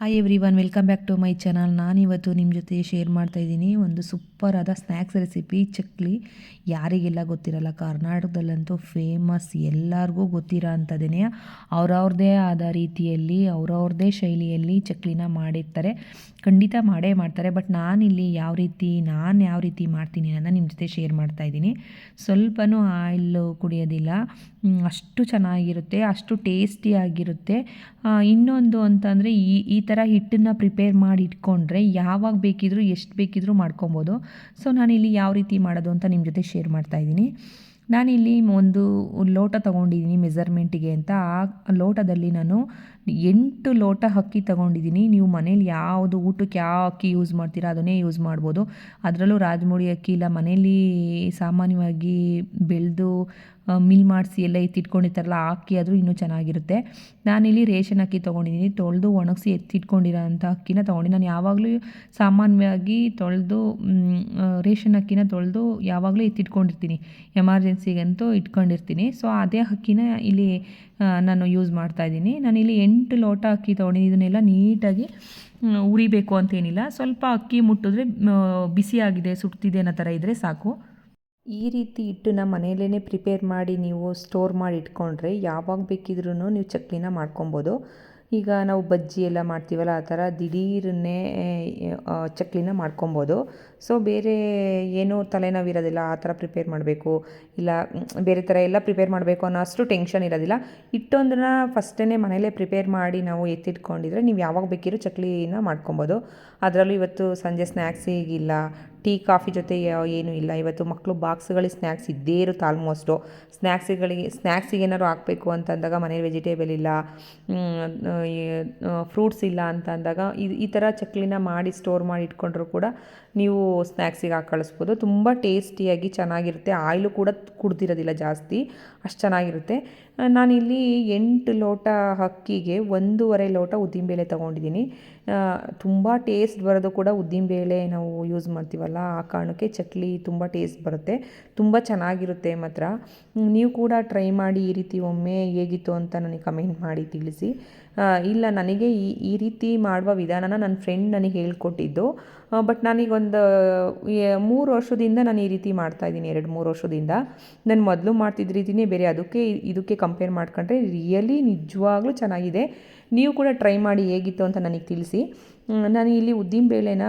Hi everyone welcome back to my channel ನಾನಿವತ್ತು ನಿಮ್ಮ ಜೊತೆ ಶೇರ್ ಮಾಡ್ತಾ ಇದ್ದೀನಿ ಒಂದು ಸೂಪರ್ ಆದ ಸ್ನ್ಯಾಕ್ಸ್ ರೆಸಿಪಿ ಚಕ್ಲಿ. ಯಾರಿಗೆಲ್ಲ ಗೊತ್ತಿರಲ್ಲ, ಕರ್ನಾಟಕದಲ್ಲಂತೂ ಫೇಮಸ್ ಎಲ್ಲರಿಗೂ ಗೊತ್ತಿರೋ ಅಂಥದ್ದೇ ಅವ್ರವ್ರದ್ದೇ ಆದ ರೀತಿಯಲ್ಲಿ ಅವ್ರವ್ರದ್ದೇ ಶೈಲಿಯಲ್ಲಿ ಚಕ್ಲಿನ ಮಾಡಿರ್ತಾರೆ. ಖಂಡಿತ ಮಾಡೇ ಮಾಡ್ತಾರೆ ಬಟ್ ನಾನಿಲ್ಲಿ ಯಾವ ರೀತಿ, ನಾನು ಯಾವ ರೀತಿ ಮಾಡ್ತೀನಿ ಅನ್ನೋದು ನಿಮ್ಮ ಜೊತೆ ಶೇರ್ ಮಾಡ್ತಾ ಇದ್ದೀನಿ. ಸ್ವಲ್ಪನೂ ಆಯಿಲ್ ಕುಡಿಯೋದಿಲ್ಲ. ಅಷ್ಟು ಚೆನ್ನಾಗಿರುತ್ತೆ, ಅಷ್ಟು ಟೇಸ್ಟಿಯಾಗಿರುತ್ತೆ ಇನ್ನೊಂದು ಅಂತಂದರೆ ಈ ಈ ಥರ ಹಿಟ್ಟನ್ನು ಪ್ರಿಪೇರ್ ಮಾಡಿ ಇಟ್ಕೊಂಡ್ರೆ ಯಾವಾಗ ಬೇಕಿದ್ರೂ, ಎಷ್ಟು ಬೇಕಿದ್ರೂ ಮಾಡ್ಕೊಬೋದು. ಸೊ ನಾನಿಲ್ಲಿ ಯಾವ ರೀತಿ ಮಾಡೋದು ಅಂತ ನಿಮ್ಮ ಜೊತೆ ಶೇರ್ ಮಾಡ್ತಾ ಇದ್ದೀನಿ. ನಾನಿಲ್ಲಿ ಒಂದು ಲೋಟ ತೊಗೊಂಡಿದ್ದೀನಿ ಮೆಸರ್ಮೆಂಟಿಗೆ ಅಂತ. ಆ ಲೋಟದಲ್ಲಿ ನಾನು ಎಂಟು ಲೋಟ ಅಕ್ಕಿ ತೊಗೊಂಡಿದ್ದೀನಿ. ನೀವು ಮನೇಲಿ ಯಾವುದು ಊಟಕ್ಕೆ ಯಾವ ಅಕ್ಕಿ ಯೂಸ್ ಮಾಡ್ತೀರಾ ಅದನ್ನೇ ಯೂಸ್ ಮಾಡ್ಬೋದು. ಅದರಲ್ಲೂ ರಾಜಮುಡಿ ಅಕ್ಕಿ ಇಲ್ಲ, ಮನೇಲಿ ಸಾಮಾನ್ಯವಾಗಿ ಬೆಳೆದು ಮಿಲ್ ಮಾಡಿಸಿ ಎಲ್ಲ ಎತ್ತಿಟ್ಕೊಂಡಿರ್ತಾರಲ್ಲ ಅಕ್ಕಿ ಆದರೂ ಇನ್ನೂ ಚೆನ್ನಾಗಿರುತ್ತೆ. ನಾನಿಲ್ಲಿ ರೇಷನ್ ಅಕ್ಕಿ ತೊಗೊಂಡಿದ್ದೀನಿ. ತೊಳೆದು ಒಣಗಿಸಿ ಎತ್ತಿಟ್ಕೊಂಡಿರೋ ಅಂಥ ಅಕ್ಕಿನ ತೊಗೊಂಡು. ನಾನು ಯಾವಾಗಲೂ ಸಾಮಾನ್ಯವಾಗಿ ತೊಳೆದು ರೇಷನ್ ಅಕ್ಕಿನ ತೊಳೆದು ಯಾವಾಗಲೂ ಎತ್ತಿಟ್ಕೊಂಡಿರ್ತೀನಿ. ಎಮರ್ಜೆನ್ಸಿಗಂತೂ ಇಟ್ಕೊಂಡಿರ್ತೀನಿ. ಸೊ ಅದೇ ಅಕ್ಕಿನ ಇಲ್ಲಿ ನಾನು ಯೂಸ್ ಮಾಡ್ತಾ ಇದ್ದೀನಿ. ನಾನಿಲ್ಲಿ ಎಂಟು ಲೋಟ ಅಕ್ಕಿ ತೊಗೊಂಡಿದ್ದೀನಿ ಇದನ್ನೆಲ್ಲ ನೀಟಾಗಿ ಉರಿಬೇಕು ಅಂತೇನಿಲ್ಲ. ಸ್ವಲ್ಪ ಅಕ್ಕಿ ಮುಟ್ಟಿದ್ರೆ ಬಿಸಿಯಾಗಿದೆ ಸುಡ್ತಿದೆ ಅನ್ನೋ ಥರ ಇದ್ದರೆ ಸಾಕು. ಈ ರೀತಿ ಹಿಟ್ಟನ್ನ ಮನೆಯಲ್ಲೇ ಪ್ರಿಪೇರ್ ಮಾಡಿ ನೀವು ಸ್ಟೋರ್ ಮಾಡಿ ಇಟ್ಕೊಂಡ್ರೆ ಯಾವಾಗ ಬೇಕಿದ್ರೂ ನೀವು ಚಕ್ಲಿನ ಮಾಡ್ಕೊಬೋದು. ಈಗ ನಾವು ಬಜ್ಜಿ ಎಲ್ಲ ಮಾಡ್ತೀವಲ್ಲ ಆ ಥರ ದಿಢೀರನ್ನೇ ಚಕ್ಲಿನ ಮಾಡ್ಕೊಬೋದು. ಸೊ ಬೇರೆ ಏನೂ ತಲೆನೋವು ಇರೋದಿಲ್ಲ, ಆ ಥರ ಪ್ರಿಪೇರ್ ಮಾಡಬೇಕು. ಇಲ್ಲ ಬೇರೆ ಥರ ಎಲ್ಲ ಪ್ರಿಪೇರ್ ಮಾಡಬೇಕು ಅನ್ನೋ ಅಷ್ಟು ಟೆನ್ಷನ್ ಇರೋದಿಲ್ಲ. ಹಿಟ್ಟೊಂದನ್ನ ಫಸ್ಟೇ ಮನೇಲೇ ಪ್ರಿಪೇರ್ ಮಾಡಿ ನಾವು ಎತ್ತಿಟ್ಕೊಂಡಿದ್ರೆ ನೀವು ಯಾವಾಗ ಬೇಕಿರೋ ಚಕ್ಲಿನ ಮಾಡ್ಕೊಬೋದು. ಅದರಲ್ಲೂ ಇವತ್ತು ಸಂಜೆ ಸ್ನ್ಯಾಕ್ಸಿಗಿಲ್ಲ ಟೀ, ಕಾಫಿ ಜೊತೆ ಏನು ಇಲ್ಲ. ಇವತ್ತು ಮಕ್ಕಳು ಬಾಕ್ಸ್ಗಳಿಗೆ ಸ್ನ್ಯಾಕ್ಸ್ ಇದ್ದೇ ಇರುತ್ತೆ ಆಲ್ಮೋಸ್ಟು. ಸ್ನ್ಯಾಕ್ಸ್ಗಳಿಗೆ, ಸ್ನ್ಯಾಕ್ಸಿಗೆ ಏನಾದ್ರು ಹಾಕಬೇಕು ಅಂತಂದಾಗ ಮನೇಲಿ ವೆಜಿಟೇಬಲ್ ಇಲ್ಲ ಫ್ರೂಟ್ಸ್ ಇಲ್ಲ ಅಂತ ಅಂದಾಗ ಈ ಈ ಥರ ಚಕ್ಲಿನ ಮಾಡಿ ಸ್ಟೋರ್ ಮಾಡಿ ಇಟ್ಕೊಂಡ್ರು ಕೂಡ ನೀವು ಸ್ನ್ಯಾಕ್ಸಿಗೆ ಹಾಕಿ ಕಳಿಸ್ಬೋದು. ತುಂಬ ಟೇಸ್ಟಿಯಾಗಿ ಚೆನ್ನಾಗಿರುತ್ತೆ. ಆಯಿಲು ಕೂಡ ಕುಡ್ದಿರೋದಿಲ್ಲ ಜಾಸ್ತಿ. ಅಷ್ಟು ಚೆನ್ನಾಗಿರುತ್ತೆ. ನಾನಿಲ್ಲಿ ಎಂಟು ಲೋಟ ಅಕ್ಕಿಗೆ ಒಂದೂವರೆ ಲೋಟ ಉದ್ದಿನಬೇಳೆ ತೊಗೊಂಡಿದ್ದೀನಿ. ತುಂಬ ಟೇಸ್ಟ್ ಬರೋದು ಕೂಡ ಉದ್ದಿನಬೇಳೆ ನಾವು ಯೂಸ್ ಮಾಡ್ತೀವಲ್ಲ, ಆ ಕಾರಣಕ್ಕೆ ಚಕ್ಲಿ ತುಂಬ ಟೇಸ್ಟ್ ಬರುತ್ತೆ. ತುಂಬ ಚೆನ್ನಾಗಿರುತ್ತೆ ಮಾತ್ರ. ನೀವು ಕೂಡ ಟ್ರೈ ಮಾಡಿ ಈ ರೀತಿ ಒಮ್ಮೆ ಹೇಗಿತ್ತು ಅಂತ ನನಗೆ ಕಮೆಂಟ್ ಮಾಡಿ ತಿಳಿಸಿ. ಇಲ್ಲ, ನನಗೆ ಈ ಈ ರೀತಿ ಮಾಡುವ ವಿಧಾನನ ನನ್ನ ಫ್ರೆಂಡ್ ನನಗೆ ಹೇಳ್ಕೊಟ್ಟಿದ್ದು. ಬಟ್ ನನಗೊಂದು ಮೂರು ವರ್ಷದಿಂದ ನಾನು ಈ ರೀತಿ ಮಾಡ್ತಾಯಿದ್ದೀನಿ ಎರಡು, ಮೂರು ವರ್ಷದಿಂದ. ನಾನು ಮೊದಲು ಮಾಡ್ತಿದ್ದ ರೀತಿಯೇ ಬೇರೆ, ಅದಕ್ಕೆ ಇದಕ್ಕೆ ಕಂಪೇರ್ ಮಾಡ್ಕೊಂಡ್ರೆ ರಿಯಲಿ ನಿಜವಾಗ್ಲೂ ಚೆನ್ನಾಗಿದೆ. ನೀವು ಕೂಡ ಟ್ರೈ ಮಾಡಿ ಹೇಗಿತ್ತು ಅಂತ ನನಗೆ ತಿಳಿಸಿ. ನಾನು ಇಲ್ಲಿ ಉದ್ದಿನ ಬೇಳೆನ,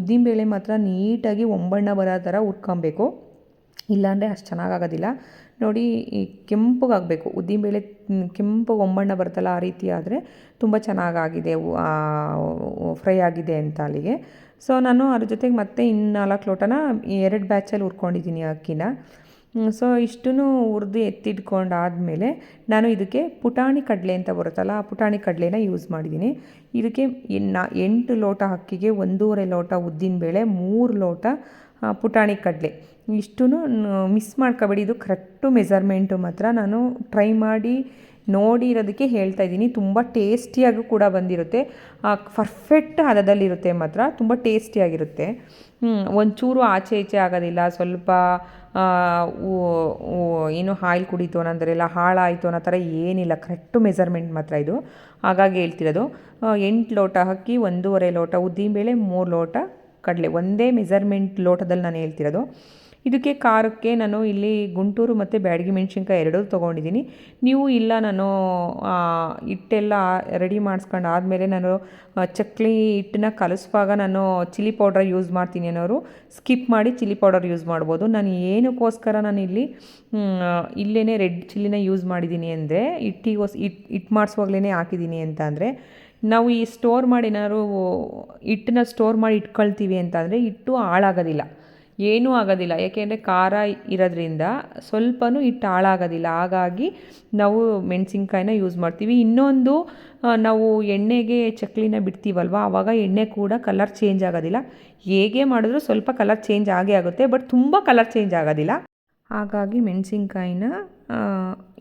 ಉದ್ದಿನ ಬೇಳೆ ಮಾತ್ರ ನೀಟಾಗಿ ಒಂಬಣ್ಣ ಬರೋ ಥರ ಹುರ್ಕೊಬೇಕು. ಇಲ್ಲಾಂದರೆ ಅಷ್ಟು ಚೆನ್ನಾಗಾಗೋದಿಲ್ಲ ನೋಡಿ, ಈ ಕೆಂಪಗಾಗಬೇಕು ಉದ್ದಿನಬೇಳೆ ಕೆಂಪು ಒಂಬಣ್ಣ ಬರುತ್ತಲ್ಲ, ಆ ರೀತಿ ಆದರೆ ತುಂಬ ಚೆನ್ನಾಗಾಗಿದೆ ಫ್ರೈ ಆಗಿದೆ ಅಂತ ಅಲ್ಲಿಗೆ. ಸೊ, ನಾನು ಅದ್ರ ಜೊತೆಗೆ ಮತ್ತೆ ಇನ್ನಾಲ್ಕು ಲೋಟನ ಎರಡು ಬ್ಯಾಚಲ್ಲಿ ಹುರ್ಕೊಂಡಿದ್ದೀನಿ ಅಕ್ಕಿನ. ಸೊ ಇಷ್ಟೂ ಹುರಿದು ಎತ್ತಿಟ್ಕೊಂಡಾದಮೇಲೆ ನಾನು ಇದಕ್ಕೆ ಪುಟಾಣಿ ಕಡಲೆ ಅಂತ ಬರುತ್ತಲ್ಲ, ಆ ಪುಟಾಣಿ ಕಡಲೆನ ಯೂಸ್ ಮಾಡಿದ್ದೀನಿ ಇದಕ್ಕೆ ಎನ್ನ, ಎಂಟು ಲೋಟ ಅಕ್ಕಿಗೆ ಒಂದೂವರೆ ಲೋಟ ಉದ್ದಿನಬೇಳೆ ಮೂರು ಲೋಟ ಪುಟಾಣಿ ಕಡಲೆ. ಇಷ್ಟೂ ಮಿಸ್ ಮಾಡ್ಕೋಬೇಡಿ. ಇದು ಕರೆಕ್ಟು ಮೆಸರ್ಮೆಂಟು ಮಾತ್ರ. ನಾನು ಟ್ರೈ ಮಾಡಿ ನೋಡಿರೋದಕ್ಕೆ ಹೇಳ್ತಾ ಇದ್ದೀನಿ. ತುಂಬ ಟೇಸ್ಟಿಯಾಗೂ ಕೂಡ ಬಂದಿರುತ್ತೆ. ಪರ್ಫೆಕ್ಟ್ ಹದದಲ್ಲಿರುತ್ತೆ ಮಾತ್ರ. ತುಂಬ ಟೇಸ್ಟಿಯಾಗಿರುತ್ತೆ. ಒಂಚೂರು ಆಚೆ ಈಚೆ ಆಗೋದಿಲ್ಲ. ಸ್ವಲ್ಪ ಏನು ಆಯಿಲ್ ಕುಡೀತು ಅನ್ನೋದ್ರೆಲ್ಲ ಹಾಳಾಯಿತು ಅನ್ನೋ ಥರ ಏನಿಲ್ಲ. ಕರೆಕ್ಟು ಮೆಸರ್ಮೆಂಟ್ ಮಾತ್ರ ಇದು. ಹಾಗಾಗಿ ಹೇಳ್ತಿರೋದು ಎಂಟು ಲೋಟ ಹಾಕಿ ಒಂದೂವರೆ ಲೋಟ ಉದ್ದಿನಬೇಳೆ ಮೂರು ಲೋಟ ಕಡಲೆ. ಒಂದೇ ಮೆಸರ್ಮೆಂಟ್ ಲೋಟದಲ್ಲಿ ನಾನು ಹೇಳ್ತಿರೋದು. ಇದಕ್ಕೆ ಖಾರಕ್ಕೆ ನಾನು ಇಲ್ಲಿ ಗುಂಟೂರು ಮತ್ತು ಬ್ಯಾಡಗಿ ಮೆಣಸಿನ್ಕಾಯಿ ಎರಡೂ ತೊಗೊಂಡಿದ್ದೀನಿ. ನೀವು ಇಲ್ಲ ನಾನು ಹಿಟ್ಟೆಲ್ಲ ರೆಡಿ ಮಾಡಿಸ್ಕೊಂಡು ಆದಮೇಲೆ ನಾನು ಚಕ್ಲಿ ಹಿಟ್ಟನ್ನ ಕಲಿಸುವಾಗ ನಾನು ಚಿಲ್ಲಿ ಪೌಡರ್ ಯೂಸ್ ಮಾಡ್ತೀನಿ ಅನ್ನೋರು ಸ್ಕಿಪ್ ಮಾಡಿ ಚಿಲ್ಲಿ ಪೌಡರ್ ಯೂಸ್ ಮಾಡ್ಬೋದು. ನಾನು ಏನಕ್ಕೋಸ್ಕರ ನಾನು ಇಲ್ಲಿ ಇಲ್ಲೇ ರೆಡ್ ಚಿಲ್ಲಿನ ಯೂಸ್ ಮಾಡಿದ್ದೀನಿ ಅಂದರೆ, ಹಿಟ್ಟಿಗೋಸ್, ಹಿಟ್ ಹಿಟ್ಟು ಮಾಡಿಸುವಾಗಲೇ ಹಾಕಿದ್ದೀನಿ ಅಂತ ಅಂದರೆ, ನಾವು ಈ ಸ್ಟೋರ್ ಮಾಡಿ ಏನಾದ್ರು ಹಿಟ್ಟನ್ನ ಸ್ಟೋರ್ ಮಾಡಿ ಇಟ್ಕೊಳ್ತೀವಿ ಅಂತಂದರೆ ಹಿಟ್ಟು ಹಾಳಾಗೋದಿಲ್ಲ. ಏನೂ ಆಗೋದಿಲ್ಲ. ಯಾಕೆಂದರೆ ಖಾರ ಇರೋದ್ರಿಂದ ಸ್ವಲ್ಪನೂ ಹಿಟ್ಟು ಹಾಳಾಗೋದಿಲ್ಲ. ಹಾಗಾಗಿ ನಾವು ಮೆಣಸಿನ್ಕಾಯಿನ ಯೂಸ್ ಮಾಡ್ತೀವಿ. ಇನ್ನೊಂದು ನಾವು ಎಣ್ಣೆಗೆ ಚಕ್ಲಿನ ಬಿಡ್ತೀವಲ್ವ? ಆವಾಗ ಎಣ್ಣೆ ಕೂಡ ಕಲರ್ ಚೇಂಜ್ ಆಗೋದಿಲ್ಲ. ಹೇಗೆ ಮಾಡಿದ್ರೂ ಸ್ವಲ್ಪ ಕಲರ್ ಚೇಂಜ್ ಆಗೇ ಆಗುತ್ತೆ ಬಟ್ ತುಂಬ ಕಲರ್ ಚೇಂಜ್ ಆಗೋದಿಲ್ಲ. ಹಾಗಾಗಿ ಮೆಣಸಿನ್ಕಾಯಿನ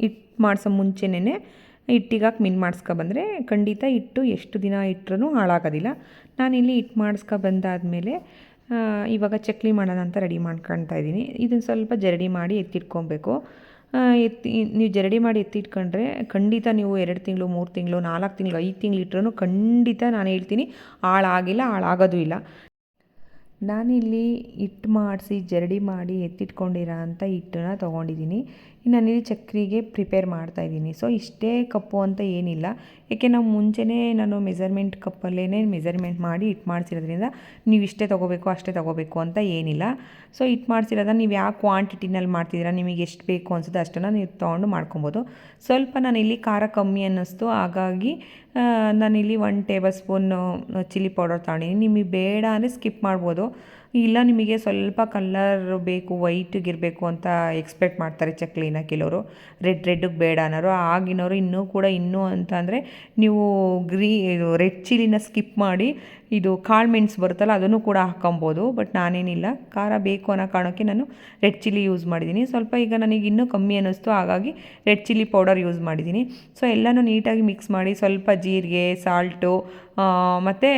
ಹಿಟ್ಟು ಮಾಡಿಸೋ ಮುಂಚೆನೇ ಹಿಟ್ಟಿಗಾಕಿ ಮಿನ್ ಮಾಡಿಸ್ಕೊಬಂದರೆ ಖಂಡಿತ ಹಿಟ್ಟು ಎಷ್ಟು ದಿನ ಇಟ್ಟರೂ ಹಾಳಾಗೋದಿಲ್ಲ. ನಾನಿಲ್ಲಿ ಹಿಟ್ಟು ಬಂದಾದ ಬಂದಾದಮೇಲೆ ಇವಾಗ ಚಕ್ಲಿ ಮಾಡೋಣ ಅಂತ ರೆಡಿ ಮಾಡ್ಕೊಳ್ತಾ ಇದ್ದೀನಿ. ಇದನ್ನು ಸ್ವಲ್ಪ ಜರಡಿ ಮಾಡಿ ಎತ್ತಿಟ್ಕೊಬೇಕು. ಎತ್ತಿ, ನೀವು ಜರಡಿ ಮಾಡಿ ಎತ್ತಿಟ್ಕೊಂಡ್ರೆ ಖಂಡಿತ ನೀವು ಎರಡು ತಿಂಗಳು, ಮೂರು ತಿಂಗಳು, ನಾಲ್ಕು ತಿಂಗಳು, ಐದು ತಿಂಗಳು ಇಟ್ರೂ ಖಂಡಿತ ನಾನು ಹೇಳ್ತೀನಿ, ಹಾಳಾಗಿಲ್ಲ, ಹಾಳಾಗೋದು ಇಲ್ಲ. ನಾನಿಲ್ಲಿ ಹಿಟ್ಟು ಮಾಡಿಸಿ, ಜರಡಿ ಮಾಡಿ ಎತ್ತಿಟ್ಕೊಂಡಿರೋ ಅಂಥ ಹಿಟ್ಟನ್ನ ತೊಗೊಂಡಿದ್ದೀನಿ. ನಾನಿಲ್ಲಿ ಚಕ್ರಿಗೆ ಪ್ರಿಪೇರ್ ಮಾಡ್ತಾಯಿದ್ದೀನಿ ಸೊ, ಇಷ್ಟೇ ಕಪ್ಪು ಅಂತ ಏನಿಲ್ಲ. ಏಕೆ ನಾವು ಮುಂಚೆನೇ ನಾನು ಮೆಸರ್ಮೆಂಟ್ ಕಪ್ಪಲ್ಲೇ ಮೆಸರ್ಮೆಂಟ್ ಮಾಡಿ ಹಿಟ್ಟು ಮಾಡಿಸಿರೋದ್ರಿಂದ ನೀವು ಇಷ್ಟೇ ತೊಗೋಬೇಕು, ಅಷ್ಟೇ ತೊಗೋಬೇಕು ಅಂತ ಏನಿಲ್ಲ. ಸೊ ಹಿಟ್ಟು ಮಾಡಿಸಿರೋದನ್ನ ನೀವು ಯಾವ ಕ್ವಾಂಟಿಟಿನಲ್ಲಿ ಮಾಡ್ತಿದ್ದೀರಾ, ನಿಮಗೆ ಎಷ್ಟು ಬೇಕು ಅನ್ಸುತ್ತೆ ಅಷ್ಟನ್ನು ನೀವು ತೊಗೊಂಡು ಮಾಡ್ಕೊಬೋದು. ಸ್ವಲ್ಪ ನಾನಿಲ್ಲಿ ಖಾರ ಕಮ್ಮಿ ಅನ್ನಿಸ್ತು. ಹಾಗಾಗಿ ನಾನಿಲ್ಲಿ one tablespoon chilli powder ತಗೊಂಡಿದ್ದೀನಿ. ನಿಮಗೆ ಬೇಡ ಅಂದರೆ ಸ್ಕಿಪ್ ಮಾಡ್ಬೋದು. ಇಲ್ಲ ನಿಮಗೆ ಸ್ವಲ್ಪ ಕಲ್ಲರ್ ಬೇಕು ವೈಟಿಗಿರಬೇಕು ಅಂತ ಎಕ್ಸ್ಪೆಕ್ಟ್ ಮಾಡ್ತಾರೆ ಚಕ್ಲಿನ ಕೆಲವರು. ರೆಡ್ ರೆಡ್ಗೆ ಬೇಡ ಅನ್ನೋರು. ಆಗಿನವರು ಇನ್ನೂ ಕೂಡ ಇನ್ನೂ ಅಂತ ನೀವು ಗ್ರೀ ರೆಡ್ ಚಿಲ್ಲಿನ ಸ್ಕಿಪ್ ಮಾಡಿ ಇದು ಕಾಳು ಮೆಣಸು ಬರುತ್ತಲ್ಲ, ಅದನ್ನು ಕೂಡ ಹಾಕ್ಕೊಬೋದು. ಬಟ್ ನಾನೇನಿಲ್ಲ. ಖಾರ ಬೇಕು ಅನ್ನೋ ಕಾರಣಕ್ಕೆ ನಾನು ರೆಡ್ ಚಿಲ್ಲಿ ಯೂಸ್ ಮಾಡಿದ್ದೀನಿ. ಸ್ವಲ್ಪ ಈಗ ನನಗೆ ಇನ್ನೂ ಕಮ್ಮಿ ಅನ್ನಿಸ್ತು, ಹಾಗಾಗಿ ರೆಡ್ ಚಿಲ್ಲಿ ಪೌಡರ್ ಯೂಸ್ ಮಾಡಿದ್ದೀನಿ. ಸೊ, ಎಲ್ಲನೂ ನೀಟಾಗಿ ಮಿಕ್ಸ್ ಮಾಡಿ ಸ್ವಲ್ಪ ಜೀರಿಗೆ, ಸಾಲ್ಟು ಮತ್ತು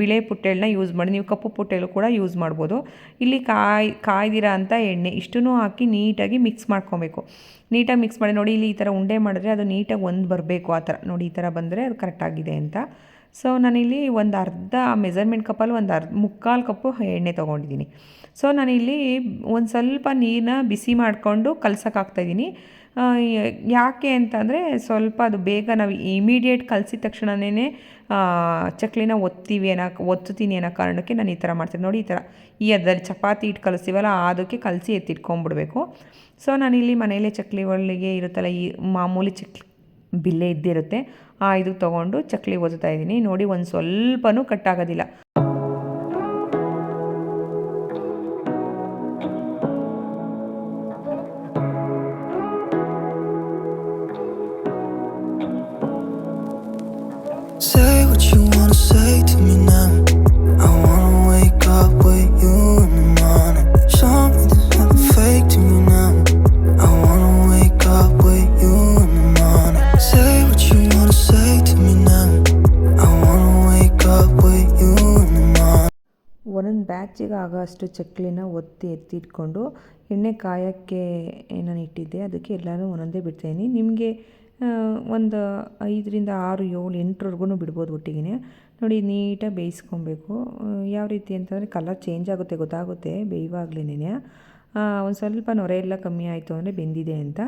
ಬಿಳೆ ಪುಟ್ಟೆಳನ್ನ ಯೂಸ್ ಮಾಡಿ. ನೀವು ಕಪ್ಪು ಪುಟ್ಟೆಳು ಕೂಡ ಯೂಸ್ ಮಾಡ್ಬೋದು. ಇಲ್ಲಿ ಕಾಯಿ, ಕಾಯ್ದಿರ ಅಂತ ಎಣ್ಣೆ ಇಷ್ಟೂ ಹಾಕಿ ನೀಟಾಗಿ ಮಿಕ್ಸ್ ಮಾಡ್ಕೊಬೇಕು. ನೀಟಾಗಿ ಮಿಕ್ಸ್ ಮಾಡಿ ನೋಡಿ, ಇಲ್ಲಿ ಈ ಥರ ಉಂಡೆ ಮಾಡಿದ್ರೆ ಅದು ನೀಟಾಗಿ ಒಂದು ಬರಬೇಕು ಆ ಥರ. ನೋಡಿ, ಈ ಥರ ಬಂದರೆ ಅದು ಕರೆಕ್ಟಾಗಿದೆ ಅಂತ. ಸೊ ನಾನಿಲ್ಲಿ ಒಂದು ಅರ್ಧ ಮೆಸರ್ಮೆಂಟ್ ಕಪ್ಪಲ್ಲಿ ಒಂದು ಅರ್ಧ ಮುಕ್ಕಾಲು ಕಪ್ಪು ಎಣ್ಣೆ ತೊಗೊಂಡಿದ್ದೀನಿ. ಸೊ ನಾನಿಲ್ಲಿ ಒಂದು ಸ್ವಲ್ಪ ನೀರನ್ನ ಬಿಸಿ ಮಾಡಿಕೊಂಡು ಕಲ್ಸೋಕ್ಕಾಗ್ತಾಯಿದ್ದೀನಿ ಯಾಕೆ ಅಂತಂದರೆ ಸ್ವಲ್ಪ ಅದು ಬೇಗ ನಾವು ಇಮಿಡಿಯೇಟ್ ಕಲಸಿದ ತಕ್ಷಣವೇ ಚಕ್ಲಿನ ಒತ್ತೀವಿ ಅನ್ನೋ, ಒತ್ತುತ್ತೀನಿ ಅನ್ನೋ ಕಾರಣಕ್ಕೆ ನಾನು ಈ ಥರ ಮಾಡ್ತೀನಿ. ನೋಡಿ ಈ ಥರ ಈ ಅದರಲ್ಲಿ ಚಪಾತಿ ಇಟ್ಟು ಕಲಿಸ್ತೀವಲ್ಲ ಅದಕ್ಕೆ ಕಲಸಿ ಎತ್ತಿಟ್ಕೊಂಡ್ಬಿಡ್ಬೇಕು ಸೊ ನಾನಿಲ್ಲಿ ಮನೆಯಲ್ಲೇ ಚಕ್ಲಿ ಒಳ್ಳಿಗೆ ಇರುತ್ತಲ್ಲ, ಈ ಮಾಮೂಲಿ ಚಕ್ಲಿ, ಬಿಲ್ಲೆ ಇದ್ದಿರುತ್ತೆ. ಆ ಇದು ತೊಗೊಂಡು ಚಕ್ಲಿ ಒತ್ತಾ ಇದ್ದೀನಿ. ನೋಡಿ ಒಂದು ಸ್ವಲ್ಪನೂ ಕಟ್ಟಾಗೋದಿಲ್ಲ ಬ್ಯಾಚಿಗೆ ಆಗೋ ಅಷ್ಟು ಚಕ್ಲಿನ ಒತ್ತಿ ಎತ್ತಿಟ್ಕೊಂಡು ಎಣ್ಣೆ ಕಾಯೋಕ್ಕೆ ನಾನು ಇಟ್ಟಿದ್ದೆ. ಅದಕ್ಕೆ ಎಲ್ಲನೂ ಒಂದೊಂದೇ ಬಿಡ್ತಾಯಿದ್ದೀನಿ. ನಿಮಗೆ ಒಂದು ಐದರಿಂದ ಆರು, ಏಳು ಎಂಟರವರೆಗೂ ಬಿಡ್ಬೋದು ಒಟ್ಟಿಗೆ ನೋಡಿ, ನೀಟಾಗಿ ಬೇಯಿಸ್ಕೊಬೇಕು. ಯಾವ ರೀತಿ ಅಂತಂದರೆ ಕಲರ್ ಚೇಂಜ್ ಆಗುತ್ತೆ ಗೊತ್ತಾಗುತ್ತೆ ಬೇಯುವಾಗ್ಲೇ ಒಂದು ಸ್ವಲ್ಪ ನೊರೆ ಎಲ್ಲ ಕಮ್ಮಿ ಆಯಿತು ಅಂದರೆ ಬೆಂದಿದೆ ಅಂತ.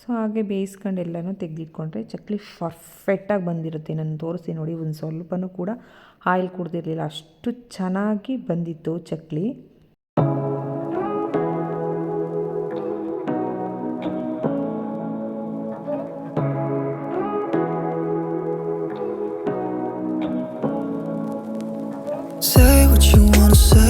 ಸೊ ಹಾಗೆ ಬೇಯಿಸ್ಕೊಂಡು ಎಲ್ಲನೂ ತೆಗೆದಿಟ್ಕೊಂಡ್ರೆ ಚಕ್ಲಿ ಪರ್ಫೆಕ್ಟಾಗಿ ಬಂದಿರುತ್ತೆ. ನಾನು ತೋರಿಸಿ ನೋಡಿ, ಒಂದು ಸ್ವಲ್ಪನೂ ಕೂಡ ಆಯಿಲ್ ಕುಡ್ದಿರಲಿಲ್ಲ. ಅಷ್ಟು ಚೆನ್ನಾಗಿ ಬಂದಿತ್ತು chakli. Say what you wanna say.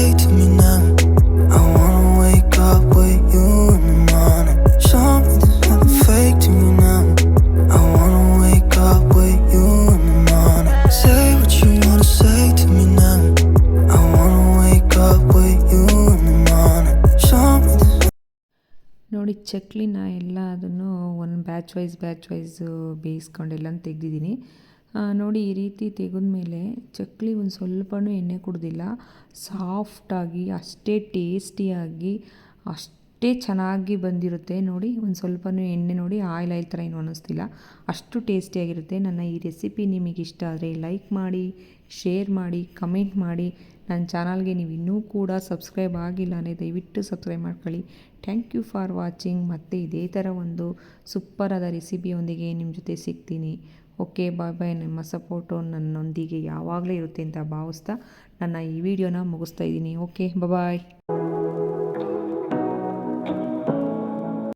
ಚಕ್ಲಿನ ಎಲ್ಲ ಅದನ್ನು ಒಂದು ಬ್ಯಾಚ್ ವೈಸ್ ಬ್ಯಾಚ್ ವೈಸು ಬೇಯಿಸ್ಕೊಂಡು ತೆಗೆದಿದ್ದೀನಿ. ತೆಗ್ದಿದ್ದೀನಿ ನೋಡಿ ಈ ರೀತಿ ತೆಗೆದ್ಮೇಲೆ ಚಕ್ಲಿ ಒಂದು ಸ್ವಲ್ಪನೂ ಎಣ್ಣೆ ಕುಡ್ದಿಲ್ಲ. ಸಾಫ್ಟಾಗಿ, ಅಷ್ಟೇ ಟೇಸ್ಟಿಯಾಗಿ, ಅಷ್ಟೇ ಚೆನ್ನಾಗಿ ಬಂದಿರುತ್ತೆ. ನೋಡಿ, ಒಂದು ಸ್ವಲ್ಪನೂ ಎಣ್ಣೆ ನೋಡಿ ಆಯಿಲ್ ಆಯಿಲ್ ಥರ ಏನು ಅನ್ನಿಸ್ತಿಲ್ಲ. ಅಷ್ಟು ಟೇಸ್ಟಿಯಾಗಿರುತ್ತೆ. ನನ್ನ ಈ ರೆಸಿಪಿ ನಿಮಗೆ ಇಷ್ಟ ಆದರೆ ಲೈಕ್ ಮಾಡಿ, ಶೇರ್ ಮಾಡಿ, ಕಮೆಂಟ್ ಮಾಡಿ. ನನ್ನ ಚಾನಲ್ಗೆ ನೀವು ಇನ್ನೂ ಕೂಡ ಸಬ್ಸ್ಕ್ರೈಬ್ ಆಗಿಲ್ಲ ಅಂದರೆ ದಯವಿಟ್ಟು ಸಬ್ಸ್ಕ್ರೈಬ್ ಮಾಡ್ಕೊಳ್ಳಿ. Thank you for watching. ಮತ್ತು ಇದೇ ಥರ ಒಂದು ಸೂಪರಾದ ರೆಸಿಪಿಯೊಂದಿಗೆ ನಿಮ್ಮ ಜೊತೆ ಸಿಗ್ತೀನಿ. Okay, bye bye. ನಿಮ್ಮ ಸಪೋರ್ಟು ನನ್ನೊಂದಿಗೆ ಯಾವಾಗಲೂ ಇರುತ್ತೆ ಅಂತ ಭಾವಿಸ್ತಾ ನನ್ನ ಈ ವಿಡಿಯೋನ ಮುಗಿಸ್ತಾ ಇದ್ದೀನಿ. ಓಕೆ, ಬಾಯ್